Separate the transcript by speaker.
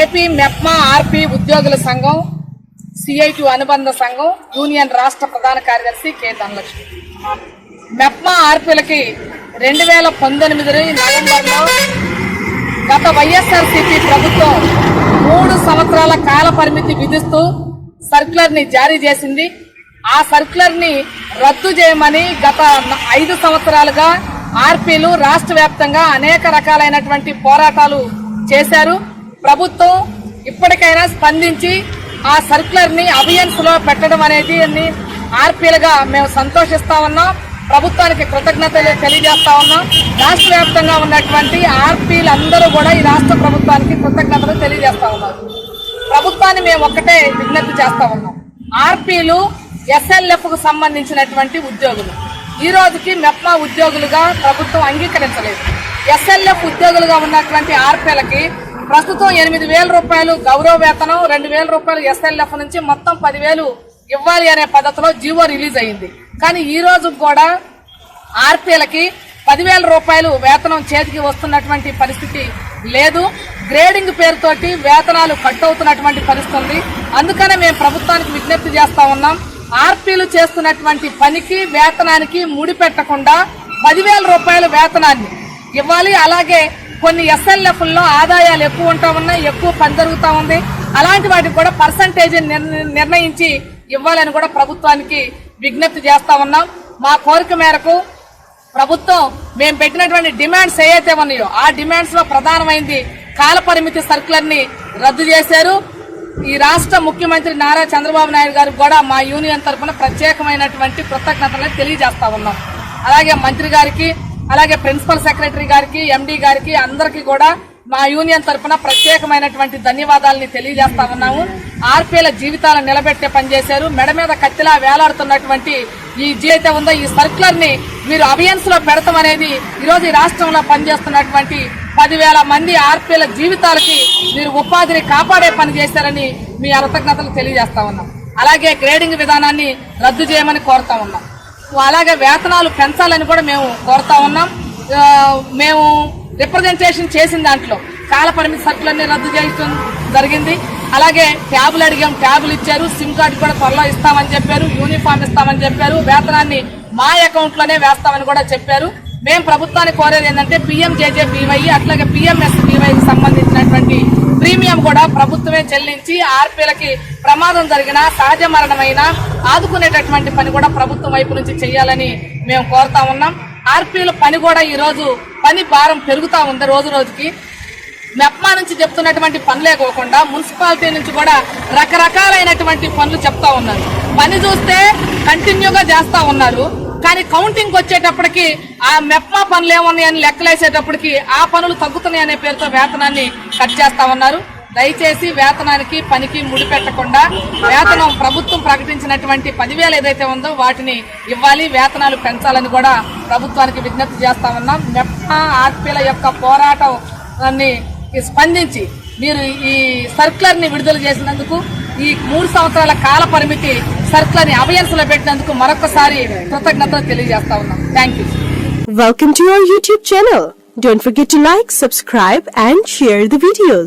Speaker 1: AP MEPMA ఆర్పి ఉద్యోగుల సంఘం CIT అనుబంధ సంఘం యూనియన్ రాష్ట్ర ప్రధాన కార్యదర్శి కె. ధనలక్ష్మి. మెప్మా ఆర్పీలకి రెండు వేల పంతొమ్మిది నవంబర్లో గత వైఎస్ఆర్సీపీ ప్రభుత్వం మూడు సంవత్సరాల కాల పరిమితి విధిస్తూ సర్క్యులర్ని జారీ చేసింది. ఆ సర్క్యులర్ని రద్దు చేయమని గత ఐదు సంవత్సరాలుగా ఆర్పీలు రాష్ట్ర వ్యాప్తంగా అనేక రకాలైనటువంటి పోరాటాలు చేశారు. ప్రభుత్వం ఇప్పటికైనా స్పందించి ఆ సర్క్యులర్ని అభియన్స్లో పెట్టడం అనేది ని ఆర్పీలుగా మేము సంతోషిస్తా ఉన్నాం. ప్రభుత్వానికి కృతజ్ఞతలు తెలియజేస్తా ఉన్నాం. రాష్ట్ర వ్యాప్తంగా ఉన్నటువంటి ఆర్పీలు అందరూ కూడా ఈ రాష్ట్ర ప్రభుత్వానికి కృతజ్ఞతలు తెలియజేస్తా ఉన్నారు ప్రభుత్వాన్ని మేము ఒక్కటే విజ్ఞప్తి చేస్తా ఉన్నాం. ఆర్పీలు ఎస్ఎల్ఎఫ్కు సంబంధించినటువంటి ఉద్యోగులు. ఈ రోజుకి మెప్మా ఉద్యోగులుగా ప్రభుత్వం అంగీకరించలేదు. ఎస్ఎల్ఎఫ్ ఉద్యోగులుగా ఉన్నటువంటి ఆర్పీలకి ప్రస్తుతం ఎనిమిది వేల రూపాయలు గౌరవ వేతనం రెండు వేల రూపాయలు ఎస్ఎల్ఎఫ్ నుంచి మొత్తం పదివేలు ఇవ్వాలి అనే పద్ధతిలో జీవో రిలీజ్ అయింది. కానీ ఈ రోజు కూడా ఆర్పీలకి పదివేల రూపాయలు వేతనం చేతికి వస్తున్నటువంటి పరిస్థితి లేదు. గ్రేడింగ్ పేరుతోటి వేతనాలు కట్ అవుతున్నటువంటి పరిస్థితి ఉంది అందుకనే మేము ప్రభుత్వానికి విజ్ఞప్తి చేస్తా ఉన్నాం. ఆర్పీలు చేస్తున్నటువంటి పనికి వేతనానికి ముడిపెట్టకుండా పదివేల రూపాయల వేతనాన్ని ఇవ్వాలి. అలాగే కొన్ని ఎస్ఎల్ఎఫ్లో ఆదాయాలు ఎక్కువ ఉంటా ఉన్నాయి ఎక్కువ పని జరుగుతా ఉంది. అలాంటి వాటికి కూడా పర్సంటేజ్ నిర్ణయించి ఇవ్వాలని కూడా ప్రభుత్వానికి విజ్ఞప్తి చేస్తా ఉన్నాం. మా కోరిక మేరకు ప్రభుత్వం మేము పెట్టినటువంటి డిమాండ్స్ ఏవైతే ఉన్నాయో ఆ డిమాండ్స్లో ప్రధానమైంది కాల పరిమితి రద్దు చేశారు. ఈ రాష్ట్ర ముఖ్యమంత్రి నారా చంద్రబాబు నాయుడు గారికి కూడా మా యూనియన్ తరఫున ప్రత్యేకమైనటువంటి కృతజ్ఞతలు తెలియజేస్తా ఉన్నాం. అలాగే మంత్రి గారికి అలాగే ప్రిన్సిపల్ సెక్రటరీ గారికి ఎండి గారికి అందరికీ కూడా మా యూనియన్ తరఫున ప్రత్యేకమైనటువంటి ధన్యవాదాలని తెలియజేస్తా ఉన్నాము. ఆర్పీల జీవితాలను నిలబెట్టే పనిచేశారు మెడ మీద కత్తిలా వేలాడుతున్నటువంటి ఈ జీవితం ఉందో ఈ సర్క్యులర్ని మీరు అవియన్స్లో పెడతాం అనేది ఈరోజు ఈ రాష్ట్రంలో పనిచేస్తున్నటువంటి పదివేల మంది ఆర్పీల జీవితాలకి మీరు ఉపాధిని కాపాడే పని చేశారని మీ కృతజ్ఞతలు తెలియజేస్తా ఉన్నాం. అలాగే గ్రేడింగ్ విధానాన్ని రద్దు చేయమని కోరుతా ఉన్నాం. అలాగే వేతనాలు పెంచాలని కూడా మేము కోరుతా ఉన్నాం. మేము రిప్రజెంటేషన్ చేసిన దాంట్లో కాల పరిమితి సర్కులన్నీ రద్దు చేయడం జరిగింది. అలాగే ట్యాబులు అడిగాం ట్యాబులు ఇచ్చారు సిమ్ కార్డు కూడా త్వరలో ఇస్తామని చెప్పారు యూనిఫామ్ ఇస్తామని చెప్పారు వేతనాన్ని మా అకౌంట్లోనే వేస్తామని కూడా చెప్పారు. మేము ప్రభుత్వాన్ని కోరేది ఏంటంటే పిఎంజేజేబీవై అట్లాగే పిఎంఎస్బీవైకి సంబంధించినటువంటి ప్రీమియం కూడా ప్రభుత్వమే చెల్లించి ఆర్పీలకి ప్రమాదం జరిగిన సహజ మరణమైన ఆదుకునేటటువంటి పని కూడా ప్రభుత్వం వైపు నుంచి చేయాలని మేము కోరుతా ఉన్నాం. ఆర్పీల పని కూడా ఈరోజు పని భారం పెరుగుతూ ఉంది రోజు రోజుకి. మెప్మా నుంచి చెప్తున్నటువంటి పనులే కాకుండా మున్సిపాలిటీ నుంచి కూడా రకరకాలైనటువంటి పనులు చెప్తా ఉన్నారు. పని చూస్తే కంటిన్యూగా చేస్తూ ఉన్నారు. కానీ కౌంటింగ్ వచ్చేటప్పటికి ఆ మెప్మా పనులు ఏమున్నాయని లెక్కలేసేటప్పటికి ఆ పనులు తగ్గుతున్నాయి అనే పేరుతో వేతనాన్ని కట్ చేస్తా ఉన్నారు. దయచేసి వేతనానికి పనికి ముడిపెట్టకుండా వేతనం ప్రభుత్వం ప్రకటించినటువంటి పదివేలు ఏదైతే ఉందో వాటిని ఇవ్వాలి వేతనాలు పెంచాలని కూడా ప్రభుత్వానికి విజ్ఞప్తి చేస్తా ఉన్నాం. మెప్మా ఆర్పీల యొక్క పోరాటాన్ని స్పందించి మీరు ఈ సర్క్యులర్ని విడుదల చేసినందుకు ఈ మూడు సంవత్సరాల కాల పరిమితి సర్క్యులర్ని అభయన్స్లో పెట్టినందుకు మరొకసారి కృతజ్ఞతలు తెలియజేస్తా ఉన్నాం thank you
Speaker 2: Welcome to our YouTube channel. Don't forget to like, subscribe and share the videos.